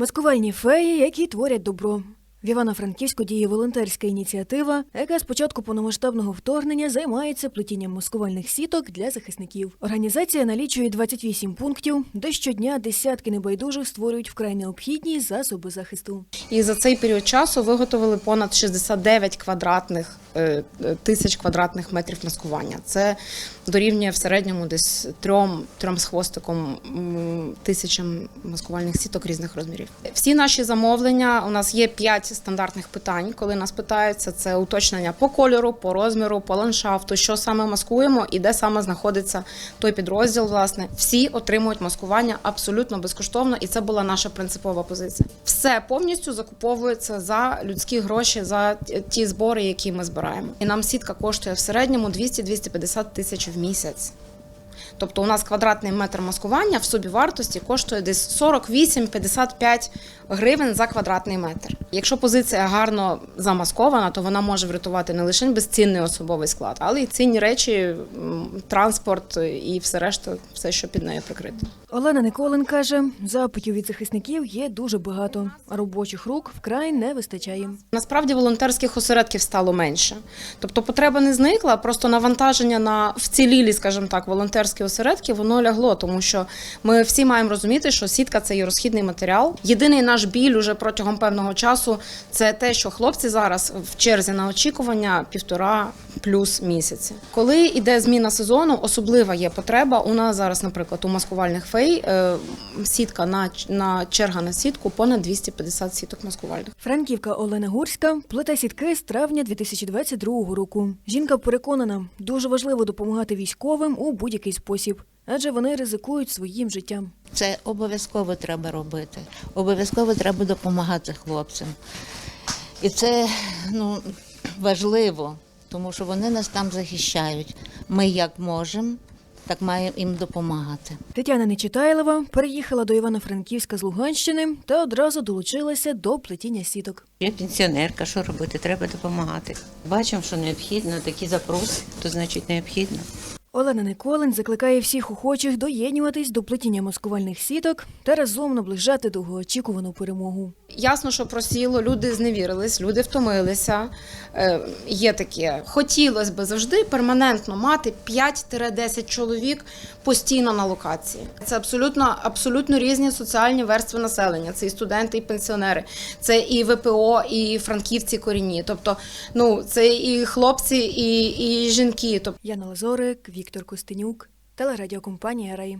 Маскувальні феї, які творять добро. В Івано-Франківську діє волонтерська ініціатива, яка з початку повномасштабного вторгнення займається плетінням маскувальних сіток для захисників. Організація налічує 28 пунктів, де щодня десятки небайдужих створюють вкрай необхідні засоби захисту. І за цей період часу виготовили понад 69 квадратних е, тисяч квадратних метрів маскування. Це дорівнює в середньому десь трьом, трьом з хвостиком тисячам маскувальних сіток різних розмірів. Всі наші замовлення у нас є 5 стандартних питань, коли нас питаються. Це уточнення по кольору, по розміру, по ландшафту, що саме маскуємо і де саме знаходиться той підрозділ. Власне, всі отримують маскування абсолютно безкоштовно, і це була наша принципова позиція. Все повністю закуповується за людські гроші, за ті збори, які ми збираємо. І нам сітка коштує в середньому 200-250 тисяч в місяць. Тобто у нас квадратний метр маскування в собівартості коштує десь 48-55 гривень за квадратний метр. Якщо позиція гарно замаскована, то вона може врятувати не лише безцінний особовий склад, але й цінні речі, транспорт і все решта, все, що під нею прикрито. Олена Николин каже, запитів від захисників є дуже багато, а робочих рук вкрай не вистачає. Насправді волонтерських осередків стало менше. Тобто потреба не зникла, просто навантаження на вцілілі, скажімо так, волонтерські осередки воно лягло, тому що ми всі маємо розуміти, що сітка це є розхідний матеріал. Єдиний наш біль уже протягом певного часу це те, що хлопці зараз в черзі на очікування півтора плюс місяці. Коли йде зміна сезону, особлива є потреба. У нас зараз, наприклад, у маскувальних фей е, сітка на, на черга на сітку понад 250 сіток маскувальних. Франківка Олена Гурська плете сітки з травня 2022 року. Жінка переконана, дуже важливо допомагати військовим у будь-який спосіб, адже вони ризикують своїм життям. Це обов'язково треба робити. Обов'язково треба допомагати хлопцям. І це ну, важливо, тому що вони нас там захищають. Ми як можемо, так маємо їм допомагати. Тетяна Нечитайлова переїхала до Івано-Франківська з Луганщини та одразу долучилася до плетіння сіток. Я пенсіонерка, що робити? Треба допомагати. Бачимо, що необхідно, такі запроси, то значить необхідно. Олена Николин закликає всіх охочих доєднуватись до плетіння маскувальних сіток та разом наближати довгоочікувану перемогу. Ясно, що просіло, люди зневірились, люди втомилися. Е, є таке. Хотілося б завжди перманентно мати 5-10 чоловік постійно на локації. Це абсолютно, абсолютно різні соціальні верстви населення. Це і студенти, і пенсіонери, це і ВПО, і франківці корінні. Тобто, ну це і хлопці, і, і жінки. Тобто, Яна Лазорик, Віктор Костенюк, телерадіокомпанія Рай.